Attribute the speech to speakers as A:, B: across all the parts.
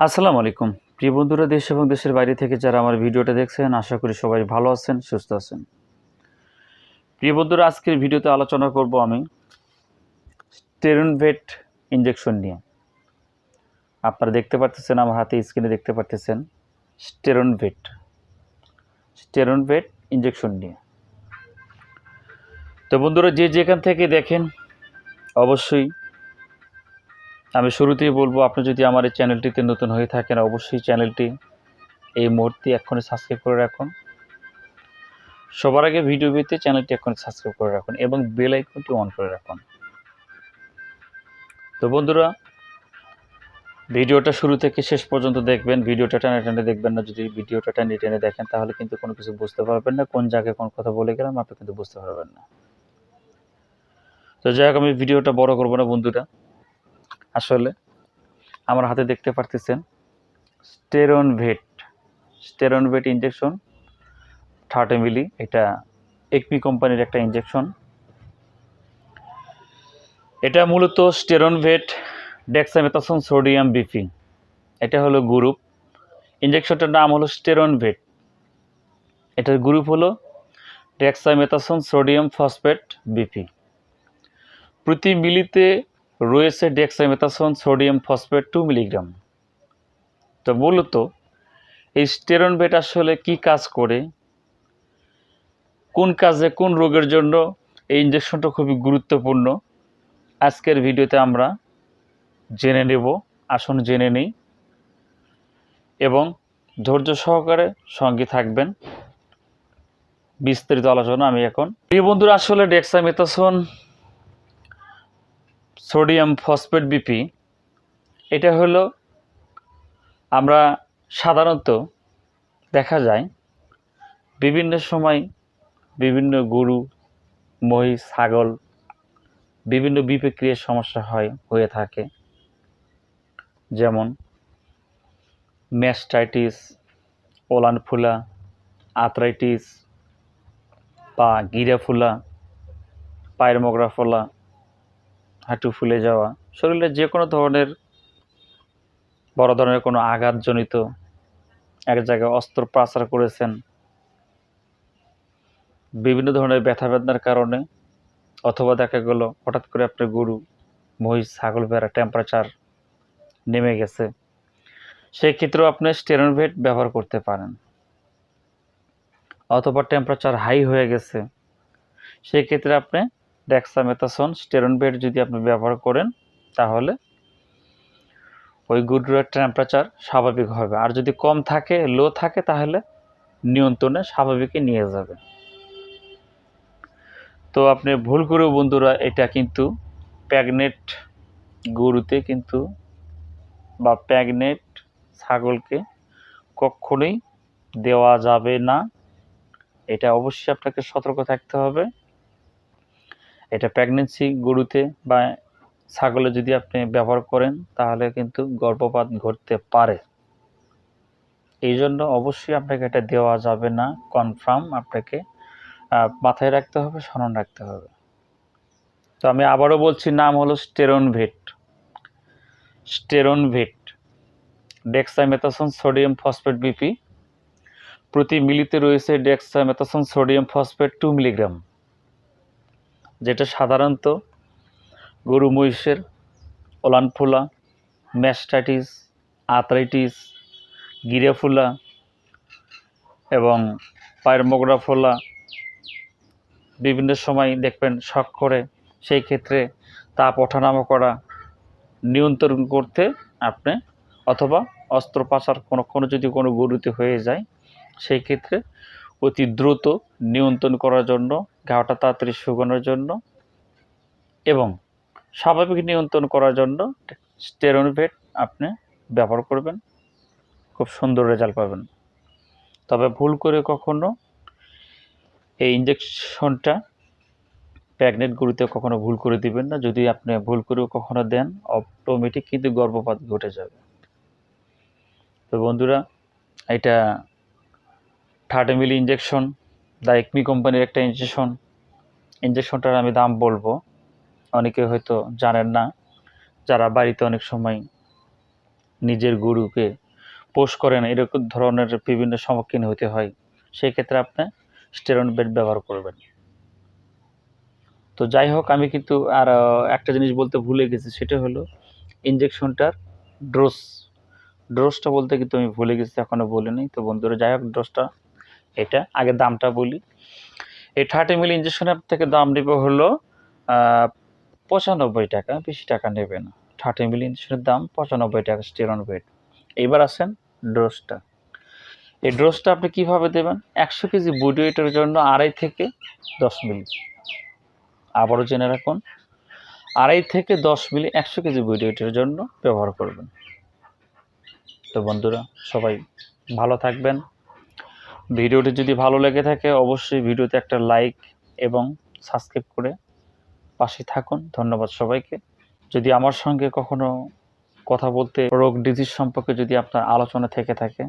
A: আসসালামু আলাইকুম। প্রিয় বন্ধুরা, দেশ এবং দেশের বাইরে থেকে যারা আমার ভিডিওটা দেখছেন, আশা করি সবাই ভালো আছেন, সুস্থ আছেন। প্রিয় বন্ধুরা, আজকের ভিডিওতে আলোচনা করব আমি স্টেরনভেট ইঞ্জেকশন নিয়ে। আপনারা দেখতে পারতেছেন, আমার হাতে স্ক্রিনে দেখতে পারতেছেন স্টেরনভেট স্টেরনভেট ইঞ্জেকশন নিয়ে। তো বন্ধুরা, যে যেখান থেকে দেখেন, অবশ্যই আমি শুরুতেই বলব, আপনি যদি আমার এই চ্যানেলটিতে নতুন হয়ে থাকেন, অবশ্যই চ্যানেলটি এই মুহূর্তে এক্ষুনি সাবস্ক্রাইব করে রাখুন। সবার আগে ভিডিও পেতে চ্যানেলটি এক্ষুনি সাবস্ক্রাইব করে রাখুন এবং বেল আইকনটি অন করে রাখুন। তো বন্ধুরা, ভিডিওটা শুরু থেকে শেষ পর্যন্ত দেখবেন। ভিডিওটা টেনে টেনে দেখবেন না। যদি ভিডিওটা টেনে টেনে দেখেন, তাহলে কিন্তু কোনো কিছু বুঝতে পারবেন না। কোন জায়গায় কোন কথা বলে গেলাম, আপনি কিন্তু বুঝতে পারবেন না। তো যাই হোক, আমি ভিডিওটা বড় করব না, বন্ধুরা। আসলে আমার হাতে দেখতে পারতেছেন Steron Vet Steron Vet injection thirty milli এটা একমি কোম্পানির একটা ইঞ্জেকশন এটা মূলত Steron Vet dexamethasone sodium BP এটা হলো গ্রুপ ইঞ্জেকশনটার নাম হলো স্টেরন ভেট। এটার গ্রুপ হলো ডেক্সামেথাসন সোডিয়াম ফসফেট বিপি প্রতি মিলিতে রয়েছে dexamethasone sodium phosphate two milligram. তো মূলত এই স্টেরন বেট আসলে কি কাজ করে? কোন কাজে কোন রোগের জন্য এই ইঞ্জেকশনটা খুবই গুরুত্বপূর্ণ? আজকের ভিডিওতে আমরা জেনে নেব, আসুন জেনে নিই। এবং ধৈর্য সহকারে সঙ্গে থাকবেন। বিস্তারিত আলোচনা আমি এখন। প্রিয় বন্ধুরা, আসলে ডেক্সামেথাসন সোডিয়াম ফসফেট বিপি। এটা হলো আমরা সাধারণত দেখা যায় বিভিন্ন সময় বিভিন্ন গরু, মহিষ, ছাগল বিভিন্ন বিপক্রিয়ার সমস্যা হয়, হয়ে থাকে। যেমন ম্যাস্টাইটিস ওলান ফুলা আথরাইটিস বা গিরা ফুলা পায়ের মগরা হাঁটু ফুলে যাওয়া শরীরে যে কোনো ধরনের বড় ধরনের কোনো আঘাতজনিত এক জায়গায় অস্ত্রোপচার করেছেন, বিভিন্ন ধরনের ব্যথা বেদনার কারণে, অথবা দেখা গেল হঠাৎ করে আপনার গরু, মহিষ, ছাগল ভেড়া টেম্পারেচার নেমে গেছে সেই ক্ষেত্রেও আপনি স্টেরনভেট ব্যবহার করতে পারেন, অথবা টেম্পারেচার হাই হয়ে গেছে সেই ক্ষেত্রে আপনি ডেক্সামেথাসন স্টেরনভেট যদি আপনি ব্যবহার করেন, তাহলে ওই গুডুরের টেম্পারেচার স্বাভাবিক হবে। আর যদি কম থাকে লো থাকে, তাহলে নিয়ন্ত্রণে স্বাভাবিকে নিয়ে যাবে। তো আপনি ভুল করেও বন্ধুরা, এটা কিন্তু প্যাগনেট গরুতে কিন্তু বা প্যাগনেট ছাগলকে কখনোই দেওয়া যাবে না। এটা অবশ্যই আপনাকে সতর্ক থাকতে হবে। এটা প্রেগনেন্সি গরুতে বা ছাগলে যদি আপনি ব্যবহার করেন, তাহলে কিন্তু গর্ভপাত ঘটতে পারে। এই জন্য অবশ্যই আপনাকে এটা দেওয়া যাবে না কনফার্ম আপনাকে। মাথায় রাখতে হবে, স্মরণ রাখতে হবে। তো আমি আবারও বলছি, নাম হলো Steron Vet. Steron Vet dexamethasone sodium phosphate BP প্রতি মিলিতে রয়েছে dexamethasone sodium phosphate two milligram যেটা সাধারণত গরু মহিষের ওলানফুলা ম্যাস্টাইটিস আথরাইটিস গিরেফুলা এবং পায়ের মোগরা ফোলা বিভিন্ন সময় দেখবেন শখ করে সেই ক্ষেত্রে তাপ ওঠানামা করা নিয়ন্ত্রণ করতে আপনি অথবা অস্ত্রোপচার কোনো কোনো যদি কোনো গরুতে হয়ে যায়, সেই ক্ষেত্রে অতি দ্রুত নিয়ন্ত্রণ করার জন্য, ঘাওটা তাড়াতাড়ি শুকানোর জন্য এবং স্বাভাবিক নিয়ন্ত্রণ করার জন্য স্টেরনভেট আপনি ব্যবহার করবেন। খুব সুন্দর রেজাল্ট পাবেন। তবে ভুল করে কখনো এই ইঞ্জেকশনটা প্রেগনেন্ট গরুতে কখনো ভুল করে দিবেন না। যদি আপনি ভুল করেও কখনো দেন অটোমেটিক কিন্তু গর্ভপাত ঘটে যাবে। তো বন্ধুরা, এটা thirty milli injection the Acme কোম্পানির একটা ইঞ্জেকশন ইঞ্জেকশনটার আমি দাম বলব। অনেকে হয়তো জানেন না, যারা বাড়িতে অনেক সময় নিজের গরুকে পোষ করেন, এরকম ধরনের বিভিন্ন সম্মুখীন হতে হয়। সেই ক্ষেত্রে আপনি স্টেরন বেড ব্যবহার করবেন। তো যাই হোক, আমি কিন্তু আর একটা জিনিস বলতে ভুলে গেছি, সেটা হলো ইঞ্জেকশনটার ড্রোস ড্রোসটা বলতে কিন্তু আমি ভুলে গেছি, এখনও বলিনি। তো বন্ধুরা, যাই হোক ডোজটা এটা, আগে দামটা বলি। এই থার্টি মিলি ইঞ্জেকশনের থেকে দাম নেবে হলো পঁচানব্বই টাকা, বেশি টাকা নেবে না। থার্টি মিলি ইঞ্জেকশনের দাম পঁচানব্বই টাকা স্টেরন এবার আসেন ডোজটা এই ডোজটা আপনি কীভাবে দেবেন? একশো কেজি বডি ওয়েটের জন্য আড়াই থেকে দশ মিলি আবারও জেনে রাখুন, আড়াই থেকে দশ মিলি একশো কেজি বডি ওয়েটের জন্য ব্যবহার করবেন। তো বন্ধুরা, সবাই ভালো থাকবেন। ভিডিওটি যদি ভালো লেগে থাকে, অবশ্যই ভিডিওতে একটা লাইক এবং সাবস্ক্রাইব করে পাশে থাকুন। ধন্যবাদ সবাইকে। যদি আমার সঙ্গে কখনো কথা বলতে রোগ ডিজিজ সম্পর্কে যদি আপনার আলোচনা থেকে থাকে,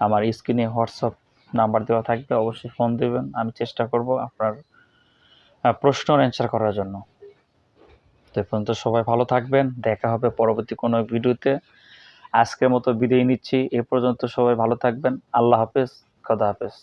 A: আমার স্ক্রিনে হোয়াটসঅ্যাপ নাম্বার দেওয়া থাকবে, অবশ্যই ফোন দেবেন। আমি চেষ্টা করব আপনার প্রশ্ন অ্যান্সার করার জন্য। তো পর্যন্ত সবাই ভালো থাকবেন। দেখা হবে পরবর্তী কোনো ভিডিওতে। আজকের মতো বিদায় নিচ্ছি। এ পর্যন্ত সবাই ভালো থাকবেন। আল্লাহ হাফেজ। খোদা হাফেজ